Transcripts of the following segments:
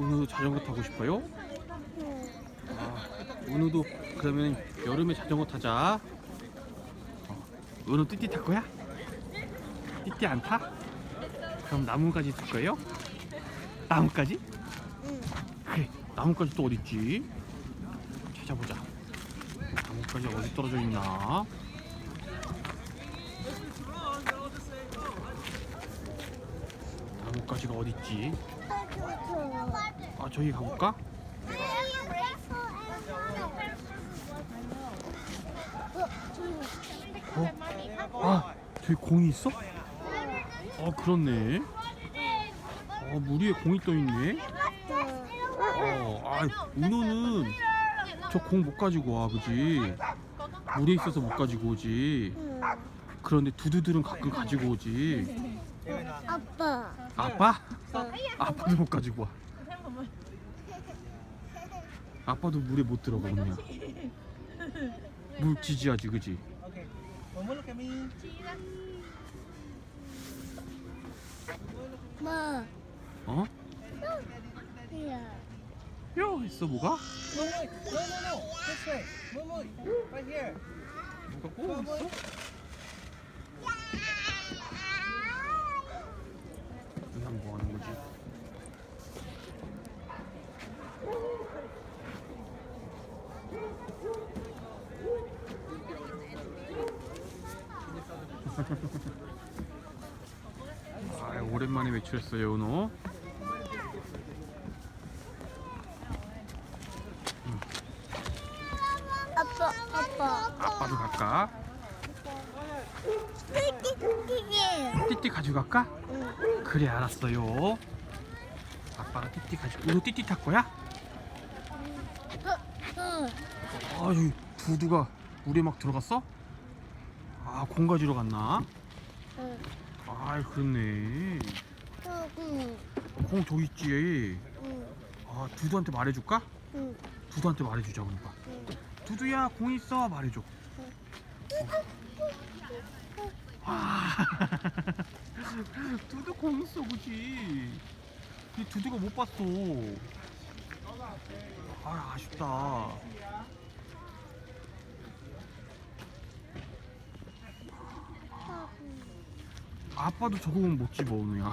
은우도 자전거 타고 싶어요? 아, 은우도 그러면 여름에 자전거 타자. 어, 은우 띠띠 탈 거야? 띠띠 안 타? 그럼 나무까지 탈 거예요? 응. 그래, 나무까지 또 어디 있지? 찾아보자. 나무까지 어디 떨어져 있나? 나무까지가 어디 있지? 아, 저기 가볼까? 어? 아, 저기 공이 있어? 아, 그렇네. 어, 물 위에 공이 떠 있네. 어, 아, 은호는 저 공 못 가지고 와, 그지? 물에 있어서 못 가지고 오지. 그런데 두두들은 가끔 가지고 오지. 아빠. 아빠? 아빠도 못 가지고 와. 아빠도 물에 못 들어가 그냥. 물 지지하지, 그지? 뭐? 어? 야. 야, 있어 뭐가? 뭐가 꼭 있어? 그냥 뭐 하는 거지? 아, 오랜만에 외출했어요, 은호. 아빠. 아빠. 아빠도 갈까? 띠띠띠띠. 띠띠 가져갈까? 응. 그래 알았어요. 아빠가 띠띠 가지고 은호 띠띠 탈 거야? 응. 아 여기 두두가 물에 막 들어갔어? 아 공 가지러 갔나? 응. 아 그렇네 응. 공 저기 있지 응. 아 두두한테 말해줄까? 응. 두두한테 말해주자 그러니까 응. 두두야 공 있어 말해줘 아 두두 공 있어 그지 이 두두가 못 봤어 아 아쉽다 아빠도 저거 못 집어 오느야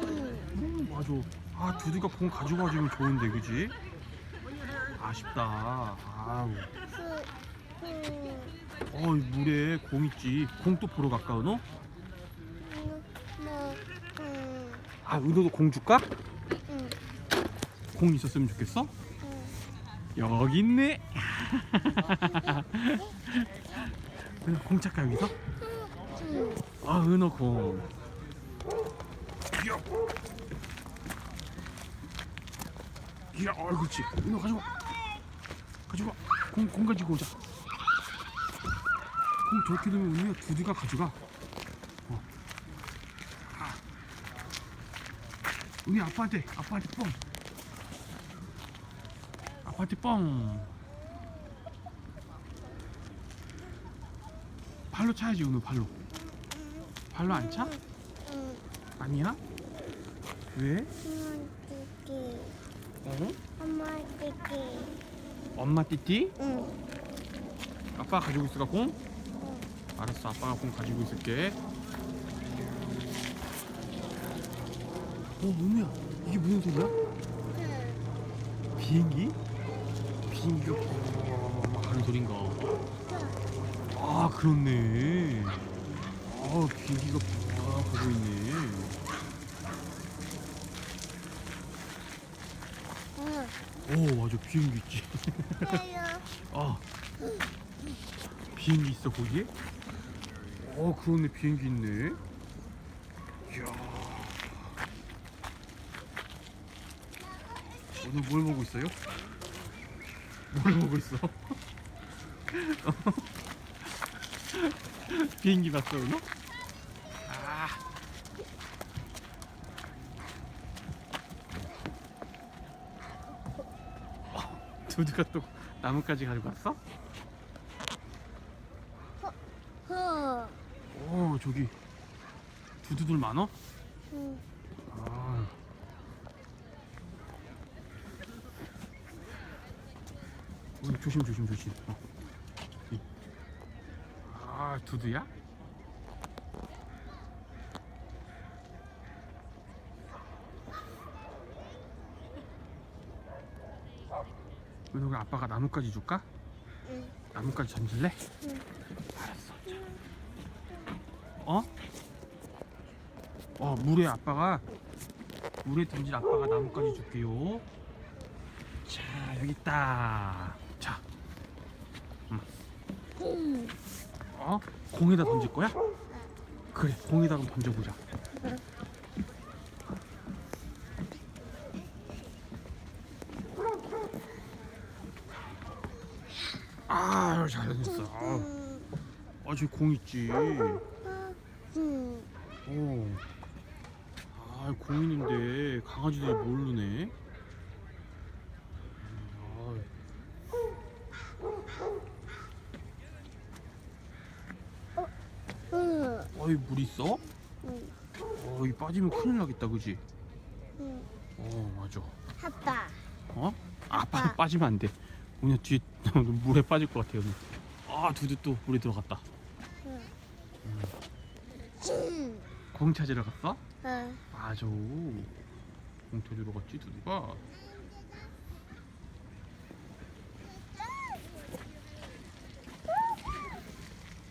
음, 맞아. 아, 두두가 공 가지고 와주면 좋은데, 그지? 아쉽다. 아우. 어, 물에 공 있지. 공 또 보러 갈까, 은호? 아, 은호도 공 줄까? 응. 공 있었으면 좋겠어? 응. 여기 있네. 은호 공 찾까, 여기서? 응. 아, 은호 공. 이야. 어, 그렇지. 은호 가져와. 가져와. 공, 공 가지고 오자. 공 저렇게 되면 은호야 두두가 가져가. 어. 아. 은희 아빠한테, 아빠한테 뻥. 아빠한테 뻥. 발로 차야지, 은호 발로. 발로 안 차? 응. 아니야? 왜? 엄마 어? 띠띠. 엄마 띠띠. 엄마 띠띠? 응. 아빠 가지고 있을까 공? 알았어 아빠가 공 가지고 있을게 어 은우야 이게 무슨 소리야? 비행기? 비행기가 막 하는 소린가 아 그렇네 아 비행기가 막 가고 있네 응. 오 맞아 비행기 있지. 아 비행기 있어 거기에? 어 그러네 비행기 있네 이야 오늘 뭘 보고 있어요? 뭘 보고 있어? 비행기 봤어 오늘? 아. 어, 두두가 또 나뭇가지 가지고 왔어? 오 저기 두두들 많어? 응. 아. 어, 조심 조심 조심. 어. 이. 아 두두야? 은호가 아빠가 나뭇가지 줄까? 응. 나뭇가지 던질래? 응. 알았어. 자. 어? 어 물에 아빠가 물에 던질 아빠가 나뭇가지 줄게요. 자 여기 있다. 자, 응. 어 공에다 던질 거야? 그래 공에다 그럼 던져보자. 아 잘했어. 아, 아 저기 공 있지. 응. 어. 아, 공인인데 강아지들이 모르네. 음, 응. 어이 물 있어? 응. 어, 이 빠지면 큰일 나겠다, 그지? 응. 어, 맞아. 아빠. 어? 아빠 아빠. 빠지면 안 돼. 오늘 뒤에 물에 빠질 것 같아요. 오늘. 아, 두두 또 물에 들어갔다. 응. 공 찾으러 갔어? 응. 맞아. 공 찾으러 갔지, 두두가.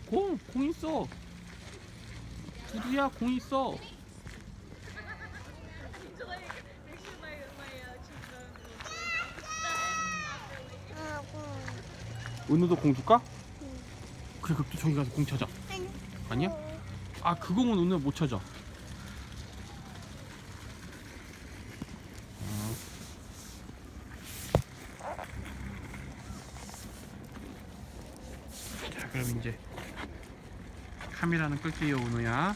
공, 공 있어. 두두야, 공 있어. 은우도 공 줄까? 그래, 그럼 또 저기 가서 공 찾아. 아니야? 아, 그 공은 은우가 못 찾아. 자, 그럼 이제 카메라는 끌게요, 은우야.